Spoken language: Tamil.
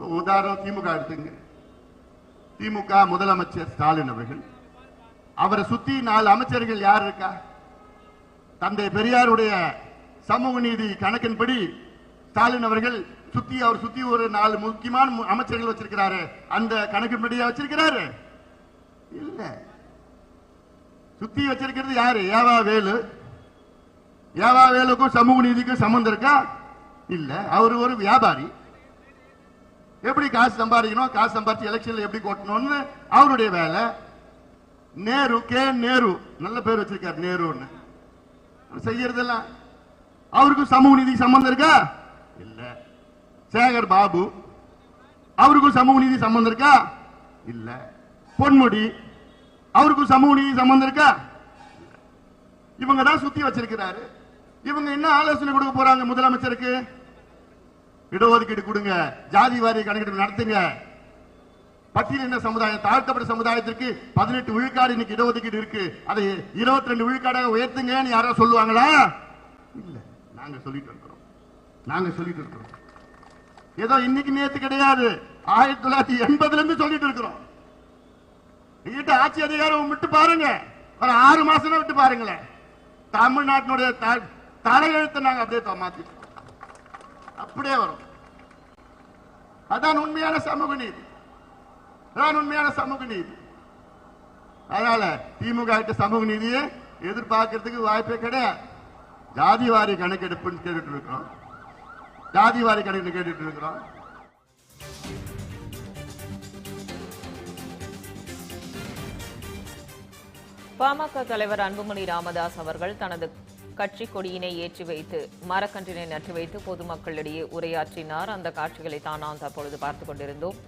உதாரணம் திமுக எடுத்துங்க. திமுக முதலமைச்சர் ஸ்டாலின் அவர்கள். அவரை சுத்தி நாலு அமைச்சர்கள் யார் இருக்கா? தந்தை பெரியாருடைய சமூக நீதி கணக்கின்படி ஸ்டாலின் அவர்கள் சுத்தி அவர் சுத்தி ஒரு நாலு முக்கியமான அமைச்சர்கள் வச்சிருக்கிறாரு. அந்த கணக்கின்படியா வச்சிருக்கிறாரு? இல்ல. சுத்தி வச்சிருக்கிறது யாரு? ஏவா வேலு. ஏவா வேலுக்கும் சமூக நீதிக்கும் சம்பந்தம் இருக்கா? இல்ல. அவர் ஒரு வியாபாரி. எப்படி காசு சம்பாதிக்கணும்? காசு சம்பாதிச்சு எலெக்ஷன்ல எப்படி கொட்டணும்னு அவருடைய வேலை. நேரு கே. நேரு. நல்ல பேர் வச்சிருக்காரு நேருன்னு. செய்யறதெல்லாம். அவருக்கும் சமூக நிதி சம்பந்தம் இருக்கா? இல்ல. சேகர் பாபு. அவருக்கும் சமூக நீதி சம்பந்தம் இருக்கா? இல்ல. பொன்முடி. அவருக்கும் சமூக நீதி சம்பந்தம் இருக்கா? இவங்க தான் சுத்தி வச்சிருக்கிறாரு. இவங்க என்ன ஆலோசனை கொடுக்க போறாங்க முதலமைச்சருக்கு? இடஒதுக்கீடு கொடுங்க. ஜாதி வாரிய கணக்கெடுப்பு நடத்துங்க. பட்டியலின சமுதாயம் தாழ்த்தப்பட்ட சமுதாயத்திற்கு பதினெட்டு விழுக்காடு இன்னைக்கு இடஒதுக்கீடு இருக்கு. அதை இருபத்தி ரெண்டு விழுக்காடாக உயர்த்துங்கன்னு யாரோ சொல்லுவாங்களா? இல்ல நாங்க சொல்லிட்டு இருக்கிறோம். நாங்க சொல்லிட்டு இருக்கிறோம். ஏதோ இன்னைக்கு நேத்து கிடையாது. ஆயிரத்தி தொள்ளாயிரத்தி எண்பதுல இருந்து சொல்லிட்டு இருக்கிறோம். எங்கிட்ட ஆட்சி அதிகாரம் விட்டு பாருங்க. ஒரு ஆறு மாசம் விட்டு பாருங்களேன். தமிழ்நாட்டினுடைய த- தலையெழுத்தை நாங்க அப்படியே மாத்திட்டோம். அப்படியே வரும். அதான் உண்மையான சமூக நீதி. அதான் உண்மையான சமூக நீதி. அதனால திமுக கிட்ட சமூக நீதியை எதிர்பார்க்கறதுக்கு வாய்ப்பே கிடையாது. ஜாதி வாரி கணக்கெடுப்புன்னு கேட்டுட்டு இருக்கிறோம் ஜாதி வாரி கணக்கு கேட்டுட்டு இருக்கிறோம் பாமக தலைவர் அன்புமணி ராமதாஸ் அவர்கள் தனது கட்சி கொடியினை ஏற்றி வைத்து மரக்கன்றினை நட்டு வைத்து பொதுமக்களிடையே உரையாற்றினார். அந்த காட்சிகளை தான் நாம் தற்பொழுது பார்த்துக் கொண்டிருந்தோம்.